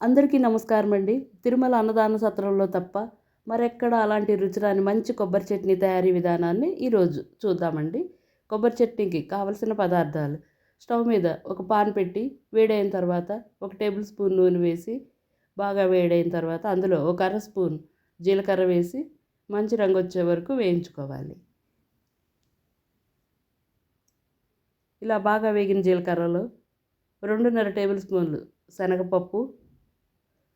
అందరికీ నమస్కారం అండి. తిరుమల అన్నదాన సత్రంలో తప్ప మరెక్కడ అలాంటి రుచిరాని మంచి కొబ్బరి చట్నీ తయారీ విధానాన్ని ఈరోజు చూద్దామండి. కొబ్బరి చట్నీకి కావలసిన పదార్థాలు. స్టవ్ మీద ఒక పాన్ పెట్టి వేడైన తర్వాత ఒక టేబుల్ స్పూన్ నూనె వేసి బాగా వేడైన తర్వాత అందులో ఒక అర స్పూన్ జీలకర్ర వేసి మంచి రంగు వచ్చే వరకు వేయించుకోవాలి. ఇలా బాగా వేగిన జీలకర్రలో రెండున్నర టేబుల్ స్పూన్లు శనగపప్పు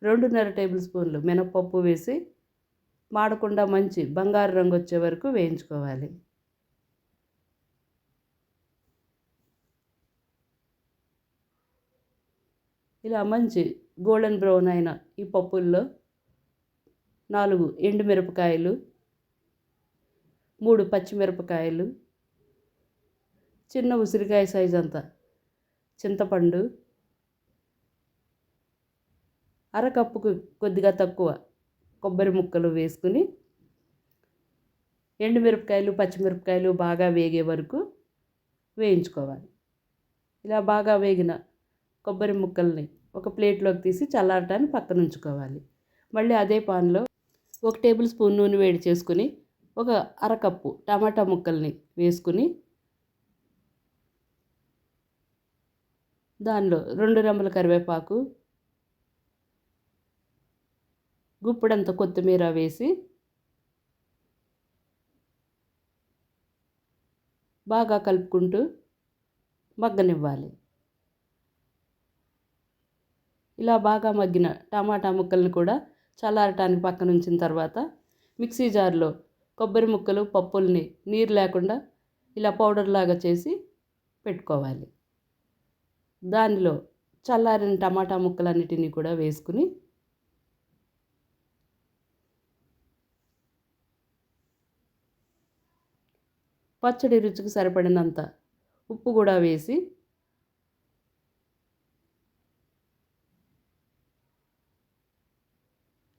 రెండున్నర టేబుల్ స్పూన్లు మినపప్పు వేసి మాడకుండా మంచి బంగారు రంగు వచ్చే వరకు వేయించుకోవాలి. ఇలా మంచి గోల్డెన్ బ్రౌన్ అయిన ఈ పప్పుల్లో నాలుగు ఎండుమిరపకాయలు మూడు పచ్చిమిరపకాయలు చిన్న ఉసిరికాయ సైజ్ అంతా చింతపండు అరకప్పుకు కొద్దిగా తక్కువ కొబ్బరి ముక్కలు వేసుకుని ఎండుమిరపకాయలు పచ్చిమిరపకాయలు బాగా వేగే వరకు వేయించుకోవాలి. ఇలా బాగా వేగిన కొబ్బరి ముక్కల్ని ఒక ప్లేట్లోకి తీసి చల్లారటాన్ని పక్కన ఉంచుకోవాలి. మళ్ళీ అదే పాన్లో ఒక టేబుల్ స్పూన్ నూనె వేడి చేసుకుని ఒక అరకప్పు టమాటా ముక్కల్ని వేసుకుని దానిలో రెండు రెమ్మల కరివేపాకు గుప్పుడంత కొత్తిమీర వేసి బాగా కలుపుకుంటూ మగ్గనివ్వాలి. ఇలా బాగా మగ్గిన టమాటా ముక్కల్ని కూడా చల్లారటానికి పక్కన ఉంచిన తర్వాత మిక్సీ జార్లో కొబ్బరి ముక్కలు పప్పుల్ని నీరు లేకుండా ఇలా పౌడర్ లాగా చేసి పెట్టుకోవాలి. దానిలో చల్లారిన టమాటా ముక్కలన్నిటినీ కూడా వేసుకుని పచ్చడి రుచికి సరిపడినంత ఉప్పు కూడా వేసి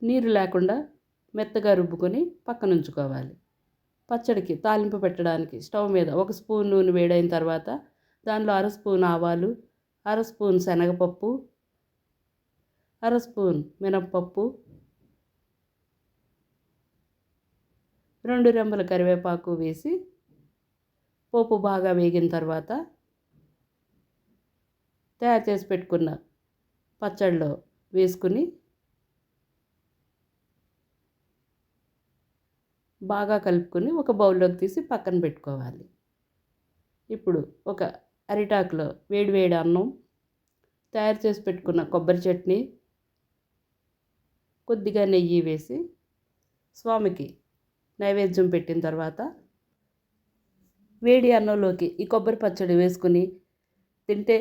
నీరు లేకుండా మెత్తగా రుబ్బుకొని పక్కన ఉంచుకోవాలి. పచ్చడికి తాలింపు పెట్టడానికి స్టవ్ మీద ఒక స్పూన్ నూనె వేడైన తర్వాత దానిలో అర స్పూన్ ఆవాలు అర స్పూన్ శనగపప్పు అర స్పూన్ మినప్పప్పు రెండు రెమ్మల కరివేపాకు వేసి పోపు బాగా వేగిన తర్వాత తయారు చేసి పెట్టుకున్న పచ్చడిలో వేసుకుని బాగా కలుపుకొని ఒక బౌల్లోకి తీసి పక్కన పెట్టుకోవాలి. ఇప్పుడు ఒక అరిటాకులో వేడి వేడి అన్నం తయారు చేసి పెట్టుకున్న కొబ్బరి చట్నీ కొద్దిగా నెయ్యి వేసి స్వామికి నైవేద్యం పెట్టిన తర్వాత వేడి అన్నంలోకి ఈ కొబ్బరి పచ్చడి వేసుకుని తింటే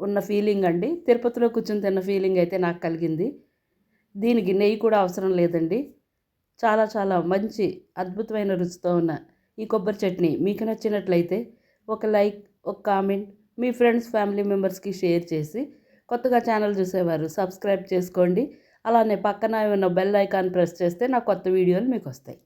ఉన్న ఫీలింగ్ అండి. తిరుపతిలో కూర్చుని తిన్న ఫీలింగ్ అయితే నాకు కలిగింది. దీనికి నెయ్యి కూడా అవసరం లేదండి. చాలా చాలా మంచి అద్భుతమైన రుచితో ఉన్న ఈ కొబ్బరి చట్నీ మీకు నచ్చినట్లయితే ఒక లైక్ ఒక కామెంట్ మీ ఫ్రెండ్స్ ఫ్యామిలీ మెంబర్స్కి షేర్ చేసి కొత్తగా ఛానల్ చూసేవారు సబ్స్క్రైబ్ చేసుకోండి. అలానే పక్కన ఉన్న బెల్ ఐకాన్ ప్రెస్ చేస్తే నా కొత్త వీడియోలు మీకు వస్తాయి.